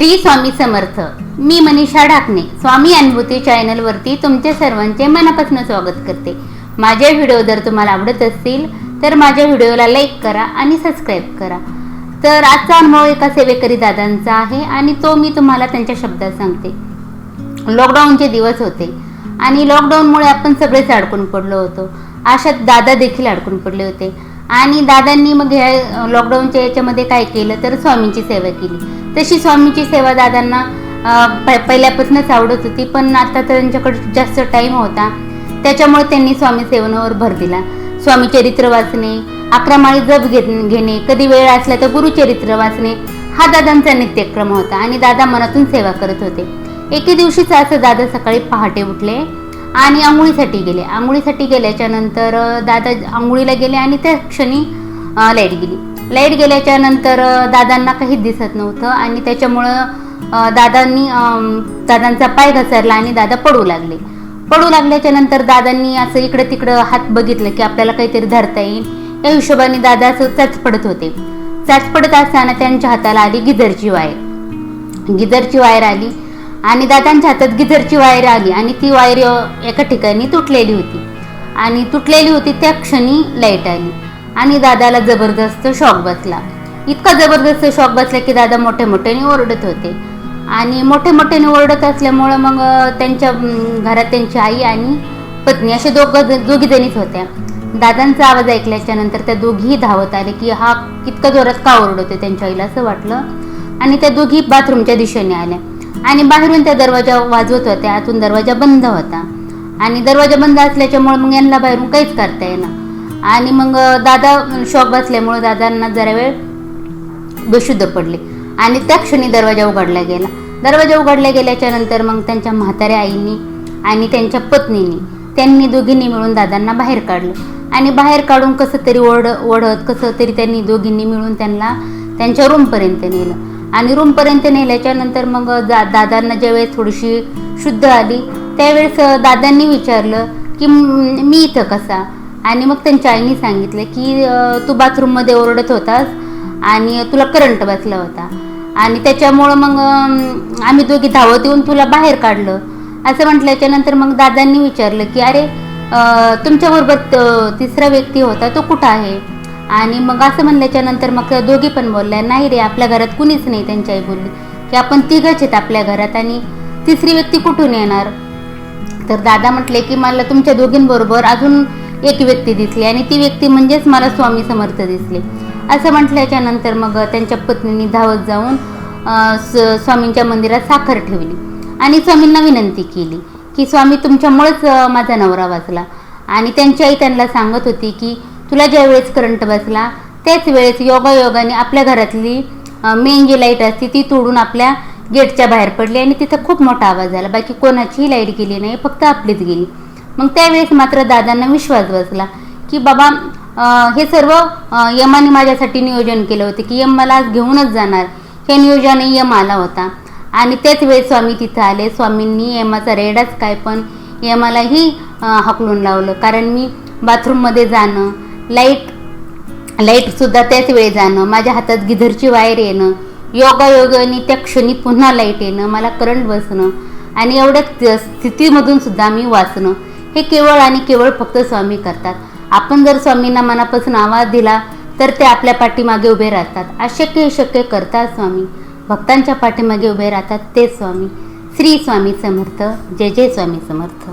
श्री स्वामी समर्थ. मी मनीषा ढाकणे. स्वामी अनुभूती चॅनलवरती तुमच्या सर्वांचे मनापासून स्वागत करते. माझे व्हिडिओ जर तुम्हाला आवडत असतील तर माझ्या व्हिडिओला लाईक करा आणि सबस्क्राईब करा. तर आजचा अनुभव एका सेवेकरी दादांचा आहे आणि तो मी तुम्हाला त्यांच्या शब्दात सांगते. लॉकडाऊनचे दिवस होते आणि लॉकडाऊनमुळे आपण सगळेच अडकून पडलो होतो. अशात दादा देखील अडकून पडले होते. आणि दादांनी मग ह्या लॉकडाऊनच्या याच्यामध्ये काय केलं तर स्वामींची सेवा केली. तशी स्वामीची सेवा दादांना प- पहिल्यापासूनच आवडत होती पण आता त्यांच्याकडे जास्त टाईम होता. त्याच्यामुळे त्यांनी स्वामी सेवनावर भर दिला. स्वामी चरित्र वाचणे अकरा माळी जप घे- घेणे कधी वेळ असला तर गुरुचरित्र वाचणे हा दादांचा नित्यक्रम होता आणि दादा मनातून सेवा करत होते. एके दिवशीच असं दादा सकाळी पहाटे उठले आणि आंघोळीसाठी गेले. आंघोळीसाठी गेल्याच्यानंतर दादा आंघोळीला गेले आणि त्या क्षणी लाइट गेली. लाइट गेल्याच्यानंतर दादांना काहीच दिसत नव्हतं आणि त्याच्यामुळं दादांनी दादांचा पाय घसरला आणि दादा पडू लागले. पडू लागल्याच्या नंतर दादांनी असं इकडं तिकडं हात बघितलं की आपल्याला काहीतरी धरता येईल. या हिशोबाने दादा असं चाच पडत होते. चाच पडत असताना त्यांच्या हाताला आली गिझरची वायर. गिझरची वायर आली आणि दादांच्या हातात गिझरची वायर आली आणि ती वायर एका ठिकाणी तुटलेली होती. आणि तुटलेली होती त्या क्षणी लाइट आली. आणि दादाला जबरदस्त शॉक बसला. इतका जबरदस्त शॉक बसला की दादा मोठ्या मोठ्याने ओरडत होते. आणि मोठे मोठ्याने ओरडत असल्यामुळं मग त्यांच्या घरात त्यांची आई आणि पत्नी असे दोघं दोघी जणीच होत्या. दादांचा आवाज ऐकल्याच्या नंतर त्या दोघीही धावत आले की हा इतका जोरात का ओरडतोय त्यांच्या आईला? असं वाटलं. आणि त्या दोघी बाथरूमच्या दिशेने आल्या. आणि बाहेरून त्या दरवाजा वाजवत होत्या. आतून दरवाजा बंद होता. आणि दरवाजा बंद असल्याच्यामुळे मग यांना बाहेरून काहीच करता येईना. आणि मग दादा शॉक बसल्यामुळे दादांना जरा वेळ बेशुद्ध पडले. आणि त्या क्षणी दरवाजा उघडला गेला. दरवाजा उघडला गेल्याच्यानंतर मग त्यांच्या म्हाताऱ्या आईनी आणि त्यांच्या पत्नीनी त्यांनी दोघींनी मिळून दादांना बाहेर काढलं. आणि बाहेर काढून कसं तरी ओढ ओढत कसं तरी त्यांनी दोघींनी मिळून त्यांना त्यांच्या रूमपर्यंत नेलं. आणि रूमपर्यंत नेल्याच्या नंतर मग दा दादांना ज्यावेळेस थोडीशी शुद्ध आली त्यावेळेस दादांनी विचारलं की मी इथं कसा? आणि मग त्यांच्या आईने सांगितलं की तू बाथरूममध्ये ओरडत होतास आणि तुला करंट बसला होता. आणि त्याच्यामुळं मग आम्ही दोघी धावत येऊन तुला बाहेर काढलं. असं म्हटल्याच्या नंतर मग दादांनी विचारलं की अरे तुमच्याबरोबर तिसरा व्यक्ती होता तो कुठं आहे? आणि मग असं म्हणल्याच्या नंतर मग दोघी पण बोलल्या नाही रे आपल्या घरात कुणीच नाही त्यांची आई बोलली की आपण तिघच आहेत आपल्या घरात आणि तिसरी व्यक्ती कुठून येणार? तर दादा म्हटले की मला तुमच्या दोघींबरोबर अजून एक व्यक्ती दिसली आणि ती व्यक्ती म्हणजेच मला स्वामी समर्थ दिसले. असं म्हटल्याच्या नंतर मग त्यांच्या पत्नीने धावत जाऊन स- स्वामींच्या मंदिरात साखर ठेवली आणि स्वामींना विनंती केली की स्वामी तुमच्यामुळेच माझा नवरा वाचला. आणि त्यांची आई त्यांना सांगत होती की तुला ज्या वेळेस करंट बसला त्याच वेळेस योगायोगाने आपल्या घरातली मेन जी लाइट असते ती तोडून आपल्या गेटच्या बाहेर पडली आणि तिथं खूप मोठा आवाज आला. बाकी कोणाचीही लाइट गेली नाही फक्त आपलीच गेली. मग त्यावेळेस मात्र दादांना विश्वास बसला की बाबा हे सर्व यमाने माझ्यासाठी नियोजन केलं होतं की यम मला आज घेऊनच जाणार. हे नियोजन यम आला होता. आणि त्याच वेळेस स्वामी तिथं आले. स्वामींनी यमाचा रेडाच काय पण यमालाही हाकलून लावलं. कारण मी बाथरूममध्ये जाणं लाइट लाईटसुद्धा त्याच वेळी जाणं माझ्या हातात गिझरची वायर येणं योगायोगाने त्या क्षणी पुन्हा लाइट येणं मला करंट बसणं आणि एवढ्या त- स्थितीमधून सुद्धा मी वाचणं. हे केवळ आणि केवळ फक्त स्वामी करतात. आपण जर स्वामींना मनापासून आवाज दिला तर ते आपल्या पाठीमागे उभे राहतात. अशक्य शक्य करतात स्वामी. भक्तांच्या पाठीमागे उभे राहतात ते स्वामी. श्री स्वामी समर्थ. जय जय स्वामी समर्थ.